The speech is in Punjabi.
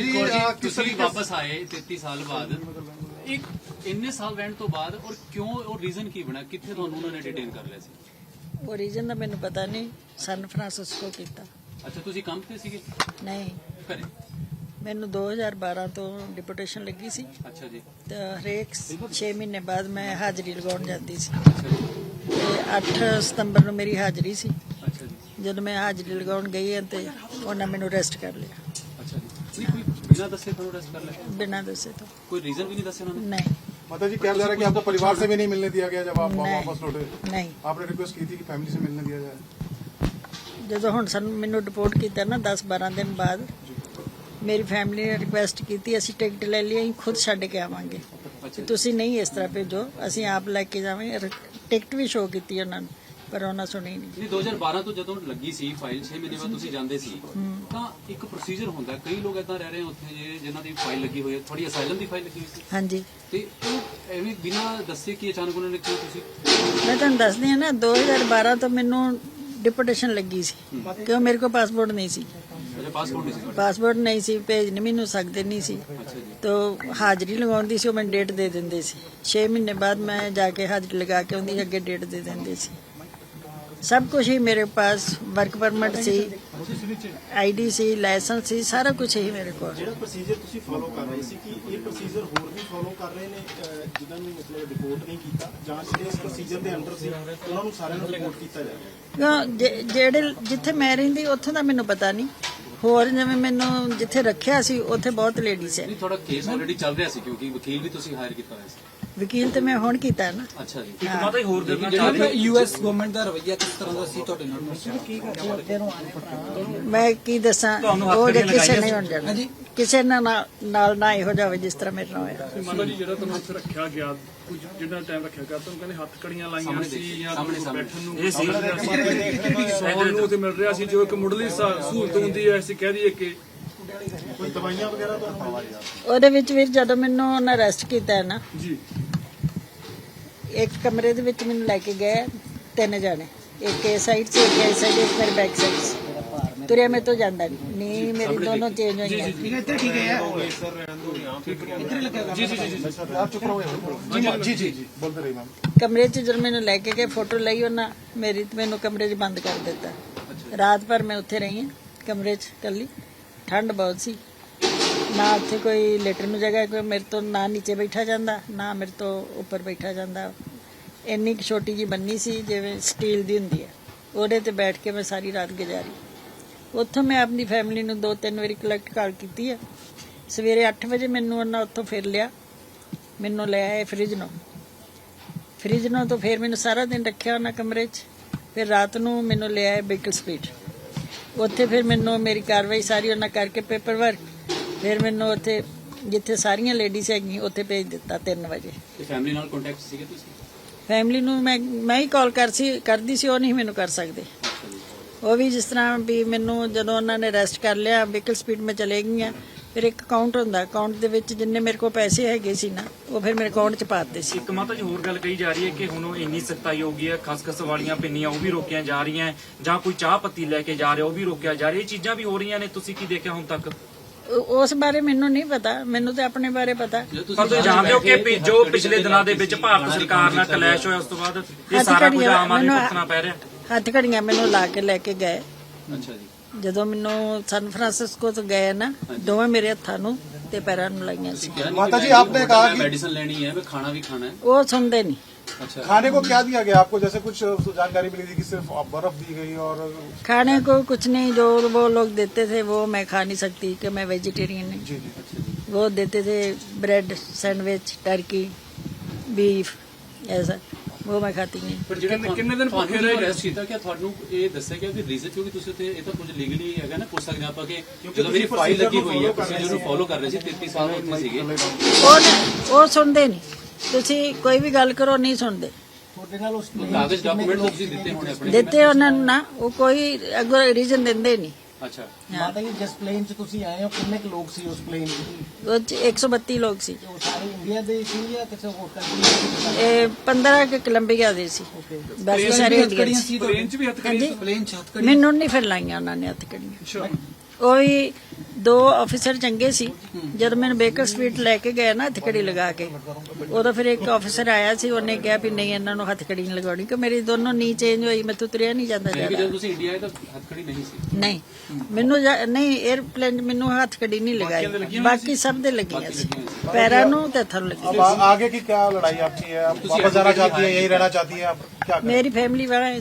ਜੀ ਤੁਸੀਂ ਵਾਪਸ ਆਏ 33 ਸਾਲ ਬਾਅਦ ਇੱਕ ਇੰਨੇ ਸਾਲ ਰਹਿਣ ਤੋਂ ਬਾਅਦ ਔਰ ਕਿਉਂ ਉਹ ਰੀਜ਼ਨ ਕੀ ਬਣਾ? ਕਿੱਥੇ ਤੁਹਾਨੂੰ ਉਹਨਾਂ ਨੇ ਡਿਟੇਨ ਕਰ ਲਿਆ ਸੀ? ਉਹ ਰੀਜਨ ਦਾ ਮੈਨੂੰ ਪਤਾ ਨਹੀਂ ਸਨ ਫਰਾਂਸਿਸਕੋ ਕੀਤਾ। ਅੱਛਾ ਤੁਸੀਂ ਕੰਮ ਤੇ ਸੀਗੇ? ਨਹੀਂ। ਘਰੇ? ਮੈਨੂੰ 2012 ਤੋਂ ਡਿਪੂਟੇਸ਼ਨ ਲੱਗੀ ਸੀ। ਅੱਛਾ ਜੀ। ਤੇ ਹਰੇਕ 6 ਮਹੀਨੇ ਬਾਅਦ ਮੈਂ ਹਾਜ਼ਰੀ ਲਗਾਉਣ ਜਾਂਦੀ ਸੀ। ਤੇ 8 ਸਤੰਬਰ ਨੂੰ ਮੇਰੀ ਹਾਜ਼ਰੀ ਸੀ। ਅੱਛਾ ਜੀ। ਜਦੋਂ ਮੈਂ ਹਾਜ਼ਰੀ ਲਗਾਉਣ ਗਈ ਤੇ ਉਹਨਾਂ ਮੈਨੂੰ ਅਰੈਸਟ ਕਰ ਲਿਆ। ਨਹੀਂ ਕੋਈ ਬਿਨਾਂ ਦੱਸੇ ਤੁਹਾਨੂੰ ਅਰੈਸਟ ਕਰ ਲਿਆ ਬਿਨਾਂ ਦੱਸੇ ਤੋਂ ਕੋਈ ਰੀਜ਼ਨ ਵੀ ਨਹੀਂ ਦੱਸਿਆ ਉਹਨਾਂ ਨੇ ਨਹੀਂ माता जी कहा जा रहा है कि आपको परिवार से भी नहीं मिलने दिया गया जब आप नहीं। वापस लौटे ਨਹੀਂ आपने रिक्वेस्ट की थी कि फैमिली से मिलने दिया जाए ਜਦੋਂ ਹੁਣ ਸਾਨੂੰ ਮੈਨੂੰ ਰਿਪੋਰਟ ਕੀਤਾ ਨਾ 10 12 ਦਿਨ ਬਾਅਦ ਮੇਰੀ ਫੈਮਿਲੀ ਨੇ ਰਿਕੁਐਸਟ ਕੀਤੀ ਅਸੀਂ ਟਿਕਟ ਲੈ ਲਈ ਅਸੀਂ ਖੁਦ ਛੱਡ ਕੇ ਆਵਾਂਗੇ ਅੱਛਾ ਤੇ ਜੀ। ਤੁਸੀਂ ਨਹੀਂ ਇਸ ਤਰ੍ਹਾਂ ਭੇਜੋ ਅਸੀਂ ਆਪ ਲੈ ਕੇ ਜਾਵਾਂਗੇ ਰ- ਟਿਕਟ ਵੀ ਸ਼ੋਅ ਕੀਤੀ ਉਹਨਾਂ ਨੂੰ ਪਰ ਉਹਨਾਂ ਸੁਣੀ ਨਹੀਂ। ਨਹੀਂ 2012 ਤੋਂ ਜਦੋਂ ਲੱਗੀ ਸੀ ਫਾਈਲ 6 ਮਹੀਨੇ ਬਾਅਦ ਤੁਸੀਂ ਜਾਂਦੇ ਸੀ ਤਾਂ ਇੱਕ ਪ੍ਰੋਸੀਜਰ ਹੁੰਦਾ ਕਈ ਲੋਕ ਇਦਾਂ ਰਹਿ ਰਹੇ ਉੱਥੇ ਜੇ ਜਿਨ੍ਹਾਂ ਦੀ ਫਾਈਲ ਲੱਗੀ ਹੋਈ ਹੈ ਥੋੜੀ ਅਸਾਈਲਮ ਦੀ ਫਾਈਲ ਲੱਗੀ ਹੋਈ ਸੀ। ਹਾਂਜੀ। ਤੇ ਉਹ ਐਵੇਂ ਬਿਨਾਂ ਦੱਸੇ ਕਿ ਅਚਾਨਕ ਉਹਨਾਂ ਨੇ ਕਿਉਂ ਤੁਸੀਂ ਮੈਂ ਤੁਹਾਨੂੰ ਦੱਸਦੀ ਹਾਂ ਨਾ 2012 ਤੋਂ ਮੈਨੂੰ ਡਿਪੋਟੇਸ਼ਨ ਲੱਗੀ ਸੀ ਕਿਉਂ ਮੇਰੇ ਕੋਲ ਪਾਸਪੋਰਟ ਨਹੀਂ ਸੀ। ਪਾਸਪੋਰਟ ਨਹੀਂ ਸੀ ਭੇਜ ਨਹੀਂ ਮੈਨੂੰ ਸਕਦੇ ਨਹੀਂ ਸੀ। ਜੀ। ਤੋ ਹਾਜ਼ਰੀ ਲਗਾਉਂਦੀ ਸੀ ਉਹ ਮੈਨੂੰ ਡੇਟ ਦੇ ਦਿੰਦੇ ਸੀ। 6 ਮਹੀਨੇ ਬਾਅਦ ਮੈਂ ਜਾ ਕੇ ਹਾਜ਼ਰੀ ਲਗਾ ਕੇ ਉਹਦੀ ਅੱਗੇ ਡੇਟ ਦੇ ਦਿੰਦੇ ਸੀ। ਸਭ ਕੁਝ ਹੀ ਮੇਰੇ ਪਾਸ ਵਰਕ ਪਰਮਿਟ ਸੀ ਆਈਡੀ ਸੀ ਲਾਇਸੈਂਸ ਸੀ ਸਾਰਾ ਕੁਝ ਹੀ ਮੇਰੇ ਕੋਲ। ਜਿਹੜਾ ਪ੍ਰੋਸੀਜਰ ਤੁਸੀਂ ਫੋਲੋ ਕਰ ਰਹੇ ਸੀ ਕਿ ਇਹ ਪ੍ਰੋਸੀਜਰ ਹੋਰ ਵੀ ਫੋਲੋ ਕਰ ਰਹੇ ਨੇ ਜਿਨ੍ਹਾਂ ਨੂੰ ਮਤਲਬ ਰਿਪੋਰਟ ਨਹੀਂ ਕੀਤਾ ਜਾਂ ਜਿਹੜੇ ਇਸ ਪ੍ਰੋਸੀਜਰ ਦੇ ਅੰਡਰ ਸੀ ਉਹਨਾਂ ਨੂੰ ਸਾਰਿਆਂ ਨੂੰ ਰਿਪੋਰਟ ਕੀਤਾ ਜੇ- ਜਿਹੜੇ ਜਿੱਥੇ ਮੈਂ ਰਹਿੰਦੀ ਉੱਥੇ ਦਾ ਮੈਨੂੰ ਪਤਾ ਨਹੀਂ। ਹੋਰ ਜਿਵੇਂ ਮੈਨੂੰ ਜਿੱਥੇ ਰੱਖਿਆ ਸੀ ਉੱਥੇ ਬਹੁਤ ਲੇਡੀਜ਼ ਹੈ। ਤੁਹਾਡਾ ਕੇਸ ਆਲਰੇਡੀ ਚੱਲ ਰਿਹਾ ਸੀ ਕਿਉਂਕਿ ਵਕੀਲ ਵੀ ਤੁਸੀਂ ਹਾਇਰ ਕੀਤਾ ਹੋਇਆ ਸੀ। ਵਕੀਲ ਤੇ ਮੈਂ ਹੁਣ ਕੀਤਾ ਨਾ। ਅੱਛਾ ਜੀ। ਮਾਤਾ ਜੀ ਹੋਰ ਦੇਖਣਾ ਚਾਹ ਰਹੇ ਯੂਐਸ ਗਵਰਨਮੈਂਟ ਦਾ ਰਵੱਈਆ ਕਿਸ ਤਰ੍ਹਾਂ ਦਾ ਸੀ ਤੁਹਾਡੇ ਨਾਲ? ਮੈਂ ਕੀ ਦੱਸਾਂ? ਉਹ ਜੇ ਕਿਸੇ ਸੀ? ਹੋਣ ਜਾਣਾ। ਕਿਸੇ ਨਾਲ ਨਾ- ਨਾਲ ਨਾ ਇਹੋ ਜਾਵੇ ਜਿਸ ਤਰ੍ਹਾਂ ਮੇਰੇ ਨਾਲ ਹੋਇਆ। ਮਾਤਾ ਜੀ ਜਿਹੜਾ ਤੁਹਾਨੂੰ ਇੱਥੇ ਰੱਖਿਆ ਗਿਆ ਕੁਝ ਜਿਹੜਾ ਟਾਈਮ ਰੱਖਿਆ ਗਿਆ ਤੁਹਾਨੂੰ ਕਹਿੰਦੇ ਹੱਥ ਕੜੀਆਂ ਲਾਈਆਂ ਸੀ ਜਾਂ ਬੈਠਣ ਨੂੰ ਇਹ ਸੀ। ਸੌਣ ਨੂੰ ਤੇ ਮਿਲ ਰਿਹਾ ਸੀ ਜੋ ਇੱਕ ਮੁੱਢਲੀ ਸਹੂਲਤ ਹੁੰਦੀ ਹੈ ਅਸੀਂ ਕਹਿ ਦਈਏ ਕਿ ਕੋਈ ਦਵਾਈਆਂ ਵਗੈਰਾ ਤੁਹਾਨੂੰ? ਉਹਦੇ ਵਿੱਚ ਵੀ ਜਦੋਂ ਮੈਨੂੰ ਉਹਨਾਂ ਅਰੈਸਟ ਕੀਤਾ ਹੈ ਨਾ ਜੀ। ਇੱਕ ਕਮਰੇ ਦੇ ਵਿੱਚ ਮੈਨੂੰ ਲੈ ਕੇ ਗਏ ਤਿੰਨ ਜਾਣੇ। ਇੱਕ ਇਸ ਸਾਈਡ ਸੇ ਇੱਕ ਇਸ ਸਾਈਡ ਇੱਕ ਬੈਕ ਸਾਈਡ ਤੁਰਿਆ ਮੇਰੇ ਤੋਂ ਜਾਂਦਾ ਨਹੀਂ ਮੇਰੀ ਦੋਨੋਂ ਚੇਂਜ ਹੋਈਆਂ। ਠੀਕ ਹੈ ਇੱਥੇ ਠੀਕ ਹੈ। ਇੱਧਰ ਲੱਗੇਗਾ ਕਮਰੇ 'ਚ ਜਦੋਂ ਮੈਨੂੰ ਲੈ ਕੇ ਗਏ ਫੋਟੋ ਲਈ ਉਹਨਾਂ ਮੇਰੀ ਮੈਨੂੰ ਕਮਰੇ 'ਚ ਬੰਦ ਕਰ ਦਿੱਤਾ। ਰਾਤ ਭਰ ਮੈਂ ਉੱਥੇ ਰਹੀ ਹਾਂ ਕਮਰੇ 'ਚ ਇਕੱਲੀ। ਠੰਡ ਬਹੁਤ ਸੀ। ਨਾ ਉੱਥੇ ਕੋਈ ਲੇਟਰ ਨੂੰ ਜਗ੍ਹਾ ਕੋਈ ਮੇਰੇ ਤੋਂ ਨਾ ਨੀਚੇ ਬੈਠਾ ਜਾਂਦਾ, ਨਾ ਮੇਰੇ ਤੋਂ ਉੱਪਰ ਬੈਠਾ ਜਾਂਦਾ। ਇੰਨੀ ਕੁ ਛੋਟੀ ਜੀ ਬੰਨੀ ਸੀ, ਜਿਵੇਂ ਸਟੀਲ ਦੀ ਹੁੰਦੀ ਹੈ। ਉਹਦੇ ਤੇ ਬੈਠ ਕੇ ਮੈਂ ਸਾਰੀ ਰਾਤ ਗੁਜ਼ਾਰੀ। ਉੱਥੋਂ ਮੈਂ ਆਪਣੀ ਫੈਮਿਲੀ ਨੂੰ ਦੋ ਤਿੰਨ ਵਾਰੀ ਕਲੈਕਟ ਕਾਲ ਕੀਤੀ ਹੈ। ਸਵੇਰੇ 8 ਵਜੇ ਮੈਨੂੰ ਉਹਨਾਂ ਉੱਥੋਂ ਫਿਰ ਲਿਆ। ਮੈਨੂੰ ਲੈ ਆਏ ਫ੍ਰਿਜ ਨੂੰ। ਫ੍ਰਿਜ ਨੂੰ ਤੋਂ ਫਿਰ ਮੈਨੂੰ ਸਾਰਾ ਦਿਨ ਰੱਖਿਆ ਉਹਨਾਂ ਕਮਰੇ 'ਚ। ਫਿਰ ਰਾਤ ਨੂੰ ਮੈਨੂੰ ਲੈ ਆਏ ਬੇਕਲ ਸਪੀਡ ਉੱਥੇ ਫਿਰ ਮੈਨੂੰ ਮੇਰੀ ਕਾਰਵਾਈ ਸਾਰੀ ਉਹਨਾਂ ਕਰਕੇ ਪੇਪਰ ਵਰਕ ਫਿਰ ਮੈਨੂੰ ਉੱਥੇ ਜਿੱਥੇ ਸਾਰੀਆਂ ਲੇਡੀਜ਼ ਹੈਗੀਆਂ ਉੱਥੇ ਭੇਜ ਦਿੱਤਾ 3 ਵਜੇ। ਤੇ ਫੈਮਿਲੀ ਨਾਲ ਕੰਟੈਕਟ ਸੀਗੇ ਤੁਸੀਂ? ਫੈਮਿਲੀ ਨੂੰ ਮੈਂ ਮੈਂ ਹੀ ਕਾਲ ਕਰ ਸੀ ਕਰਦੀ ਸੀ ਉਹ ਨਹੀਂ ਮੈਨੂੰ ਕਰ ਸਕਦੇ। ਉਹ ਵੀ ਜਿਸ ਤਰ੍ਹਾਂ ਵੀ ਮੈਨੂੰ ਜਦੋਂ ਉਹਨਾਂ ਨੇ ਅਰੈਸਟ ਕਰ ਲਿਆ ਵਹੀਕਲ ਸਪੀਡ ਮੈਂ ਚਲੇ ਗਈਆਂ ਫਿਰ ਇੱਕ ਅਕਾਊਂਟ ਹੁੰਦਾ ਅਕਾਊਂਟ ਦੇ ਵਿੱਚ ਜਿੰਨੇ ਮੇਰੇ ਕੋਲ ਪੈਸੇ ਹੈਗੇ ਸੀ ਨਾ ਉਹ ਫਿਰ ਮੇਰੇ ਅਕਾਊਂਟ 'ਚ ਪਾ ਦਿੱਤੇ ਸੀ। ਇੱਕ ਮਾਤਾ ਜੀ ਹੋਰ ਗੱਲ ਕਹੀ ਜਾ ਰਹੀ ਹੈ ਕਿ ਹੁਣ ਉਹ ਇੰਨੀ ਸਖਤਾਈ ਹੋ ਗਈ ਹੈ ਖਸਖਸ ਵਾਲੀਆਂ ਪਿੰਨੀਆਂ ਉਹ ਵੀ ਰੋਕੀਆਂ ਜਾ ਰਹੀਆਂ ਜਾਂ ਕੋਈ ਚਾਹ ਪੱਤੀ ਲੈ ਕੇ ਜਾ ਰਿਹਾ ਉਹ ਵੀ ਰੋਕਿਆ ਜਾ ਰਿਹਾ ਇਹ ਚੀਜ਼ਾਂ ਵੀ ਹੋ ਰਹੀਆਂ ਨੇ ਤੁਸੀਂ ਕੀ ਦੇਖਿਆ ਹੁਣ ਤੱਕ? ਉਸ ਬਾਰੇ ਮੈਨੂੰ ਨਹੀਂ ਪਤਾ ਮੈਨੂੰ ਤੇ ਆਪਣੇ ਬਾਰੇ ਪਤਾ। ਪਰ ਤੁਸੀਂ ਜਾਣਦੇ ਹੋ ਕਿ ਜੋ ਪਿਛਲੇ ਦਿਨਾਂ ਦੇ ਵਿੱਚ ਭਾਰਤ ਸਰਕਾਰ ਨਾਲ ਕਲੈਸ਼ ਹੋਇਆ ਉਸ ਤੋਂ ਬਾਅਦ ਇਹ ਸਾਰਾ ਕੁਝ ਆਮ ਆਦਮੀ ਨੂੰ ਭੁਗਤਣਾ ਪੈ ਰਿਹਾ? ਹੱਥ ਘੜੀਆਂ ਮੈਨੂੰ ਲਾ ਕੇ ਲੈ ਕੇ ਗਏ। ਅੱਛਾ ਜੀ। ਜਦੋਂ ਮੈਨੂੰ ਸਨ ਫਰਾਂਸਿਸਕੋ ਤੋਂ ਗਏ ਨਾ ਦੋਵੇਂ ਮੇਰੇ ਹੱਥਾਂ ਨੂੰ ਤੇ ਪੈਰਾਂ ਨੂੰ ਲਾਈਆਂ ਸੀ। ਮਾਤਾ ਜੀ ਆਪਨੇ ਕਹਾ ਕਿ ਮੈਡੀਸਨ ਲੈਣੀ ਹੈ ਮੈਂ ਖਾਣਾ ਵੀ ਖਾਣਾ ਹੈ। ਉਹ ਸੁਣਦੇ ਨਹੀਂ। अच्छा खाने को क्या दिया गया आपको जैसे कुछ जानकारी मिली थी कि सिर्फ बर्फ दी गई और खाने को कुछ नहीं जो वो लोग देते थे वो मैं खा नहीं सकती कि मैं वेजिटेरियन नहीं जी जी अच्छा जी वो देते थे ब्रेड सैंडविच टर्की बीफ ऐसा वो मैं खाती नहीं ਪਰ ਜਿਹੜਾ ਕਿੰਨੇ- ਕਿੰਨੇ ਦਿਨ ਭੁੱਖੇ ਰਹੇ? ਅਰੈਸਟ ਕੀਤਾ ਕਿ ਤੁਹਾਨੂੰ ਇਹ ਦੱਸਿਆ ਗਿਆ ਕਿ ਰੀਜ਼ਨ ਕਿਉਂਕਿ ਤੁਸੀਂ ਉੱਥੇ ਇਹ ਤਾਂ ਕੁਝ ਲੀਗਲੀ ਹੈਗਾ ਨਾ ਪੁੱਛ ਸਕਦੇ ਹਾਂ ਆਪਾਂ ਕਿ ਜਦੋਂ ਮੇਰੀ ਫਾਈਲ ਲੱਗੀ ਹੋਈ ਹੈ ਪ੍ਰੋਸੀਜਰ ਨੂੰ ਫੋਲੋ ਕਰ ਰਹੇ ਸੀ 33 ਸਾਲ ਉੱਥੇ ਸੀਗੇ ਉਹ ਨੀ- ਉਹ ਸੁਣਦੇ ਨਹੀਂ ਤੁਸੀਂ ਕੋਈ ਵੀ ਗੱਲ ਕਰੋ ਨਹੀਂ ਸੁਣਦੇ। ਕਾਗਜ਼ ਡਾਕੂਮੈਂਟ ਤੁਸੀਂ ਦਿੱਤੇ ਹੋਣੇ ਆਪਣੇ ਦਿੱਤੇ ਉਹਨਾਂ ਨੂੰ ਨਾ ਉਹ ਕੋਈ ਅੱਗੋਂ ਰੀਜ਼ਨ ਦਿੰਦੇ ਨਹੀਂ। ਅੱਛਾ। ਮਾਤਾ ਜੀ ਜਿਸ ਪਲੇਨ 'ਚ ਤੁਸੀਂ ਆਏ ਹੋ ਕਿੰਨੇ ਕੁ ਲੋਕ ਸੀ ਉਸ ਪਲੇਨ 'ਚ? ਉਹ 'ਚ 132 ਲੋਕ ਸੀ। ਉਹ ਸਾਰੇ ਇੰਡੀਆ ਦੇ ਸੀ ਜਾਂ ਕਿਸੇ ਹੋਰ ਕੰਟਰੀ ਦੇ ਇਹ 15 ਕਿ ਕੋਲੰਬੀਆ ਦੇ ਸੀ। ਬਾਕੀ ਸਾਰੇ ਇੰਡੀਅਨ ਸੀ। ਪਲੇਨ 'ਚ ਵੀ ਹੱਥ ਕੜੀ ਹਾਂਜੀ। ਪਲੇਨ ਛੱਤ ਮੈਨੂੰ ਨਹੀਂ ਫਿਰ ਲਾਈਆਂ ਉਹਨਾਂ ਨੇ ਹੱਥ ਕੜੀਆਂ ਉਹ ਵੀ ਦੋ ਅਫਸਰ ਚੰਗੇ ਸੀ। ਜਦ ਮੈਨੂੰ ਬੇਕਰ ਸਟਰੀਟ ਲੈ ਕੇ ਗਏ ਨਾ ਹੱਥਕੜੀ ਲਗਾ ਕੇ ਉਦੋਂ ਫਿਰ ਇੱਕ ਅਫਸਰ ਆਇਆ ਸੀ ਉਹਨੇ ਕਿਹਾ ਵੀ ਨਹੀਂ ਇਹਨਾਂ ਨੂੰ ਹੱਥਕੜੀ ਨਹੀਂ ਲਗਾਉਣੀ ਕਿ ਮੇਰੀ ਦੋਨੋਂ ਨੀ ਚੇਂਜ ਹੋਈ ਮੈਂ ਤੁਰਿਆ ਨਹੀਂ ਜਾਂਦਾ ਜਦੋਂ ਤੁਸੀਂ ਇੰਡੀਆ ਆਏ ਤਾਂ ਹੱਥਕੜੀ ਨਹੀਂ ਸੀ। ਨਹੀਂ ਮੈਨੂੰ ਨਹੀਂ 에ਅਰਪਲੇਨ ਮੈਨੂੰ ਹੱਥਕੜੀ ਨਹੀਂ ਲਗਾਈ। ਬਾਕੀ ਸਭ ਦੇ ਲੱਗੀਆਂ ਸੀ। ਪੈਰਾਂ ਨੂੰ ਤੇ ਹੱਥਾਂ ਨੂੰ ਲੱਗੀ अब आ- आगे की क्या लड़ाई आपकी है आप वापस जाना चाहती है यही रहना चाहती है आप क्या करें? मेरी फैमिली वाला है